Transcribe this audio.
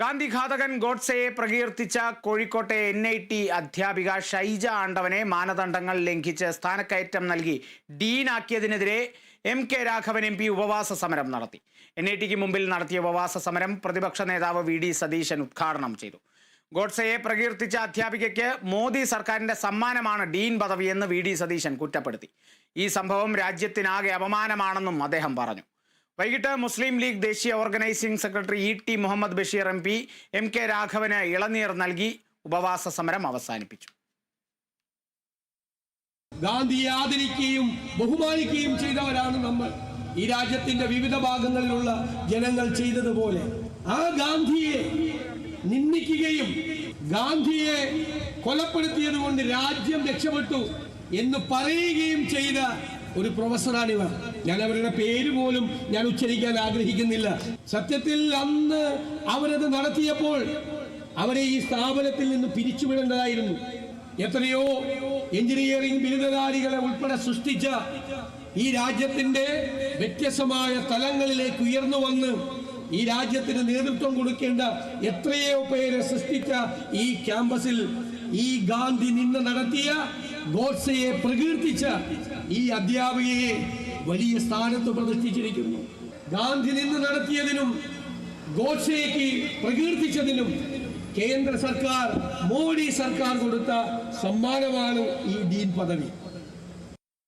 ഗാന്ധി ഘാതകൻ ഗോഡ്സയെ പ്രകീർത്തിച്ച കോഴിക്കോട്ടെ N I T അധ്യാപിക ഷൈജ ആണ്ടവനെ മാനദണ്ഡങ്ങൾ ലംഘിച്ച് സ്ഥാനക്കയറ്റം നൽകി ഡീനാക്കിയതിനെതിരെ M K Raghavan M P ഉപവാസ സമരം നടത്തി. എൻ ഐ ടിക്ക് മുമ്പിൽ നടത്തിയ ഉപവാസ സമരം പ്രതിപക്ഷ നേതാവ് വി ഡി സതീശൻ ഉദ്ഘാടനം ചെയ്തു. ഗോഡ്സയെ പ്രകീർത്തിച്ച അധ്യാപികയ്ക്ക് മോദി സർക്കാരിന്റെ സമ്മാനമാണ് ഡീൻ പദവിയെന്ന് വി ഡി സതീശൻ കുറ്റപ്പെടുത്തി. ഈ സംഭവം രാജ്യത്തിനാകെ അപമാനമാണെന്നും അദ്ദേഹം പറഞ്ഞു. വൈകിട്ട് മുസ്ലിം ലീഗ് ദേശീയ organising secretary E T Muhammad Basheer M P M K Raghavan ഇളനീർ നൽകി ഉപവാസ സമരം അവസാനിപ്പിച്ചു. ഗാന്ധിയെ ആദരിക്കുകയും ബഹുമാനിക്കുകയും ചെയ്തവരാണ് നമ്മൾ. ഈ രാജ്യത്തിന്റെ വിവിധ ഭാഗങ്ങളിലുള്ള ജനങ്ങൾ ചെയ്തതുപോലെ ആ ഗാന്ധിയെ നിന്ദിക്കുകയും ഗാന്ധിയെ കൊലപ്പെടുത്തിയത് രാജ്യം രക്ഷപ്പെട്ടു എന്ന് പറയുകയും ചെയ്ത ഒരു പ്രൊഫസറാണ് ഇവർ ഞാൻ അവരുടെ പേര് പോലും ഞാൻ ഉച്ചരിക്കാൻ ആഗ്രഹിക്കുന്നില്ല. സത്യത്തിൽ അന്ന് അവരത് നടത്തിയപ്പോൾ അവരെ ഈ സ്ഥാപനത്തിൽ നിന്ന് പിരിച്ചുവിടേണ്ടതായിരുന്നു. എത്രയോ എഞ്ചിനീയറിംഗ് ബിരുദധാരികളെ ഉൾപ്പെടെ സൃഷ്ടിച്ച ഈ രാജ്യത്തിന്റെ വ്യത്യസ്തമായ തലങ്ങളിലേക്ക് ഉയർന്നു വന്ന് ഈ രാജ്യത്തിന് നേതൃത്വം കൊടുക്കേണ്ട എത്രയോ പേരെ സൃഷ്ടിച്ച ഈ ക്യാമ്പസിൽ ഈ ഗാന്ധി നിന്ന് നടത്തിയ ഗോഡ്സയെ പ്രകീർത്തിച്ച ഈ അധ്യാപികയെ വലിയ സ്ഥാനത്ത് പ്രതിഷ്ഠിച്ചിരിക്കുന്നു. ഗാന്ധി നിന്ന് നടത്തിയതിനും ഗോഡ്സേക്ക് പ്രകീർത്തിച്ചതിനും കേന്ദ്ര സർക്കാർ മോഡി സർക്കാർ കൊടുത്ത സമ്മാനമാണ് ഈ ഡീൻ പദവി.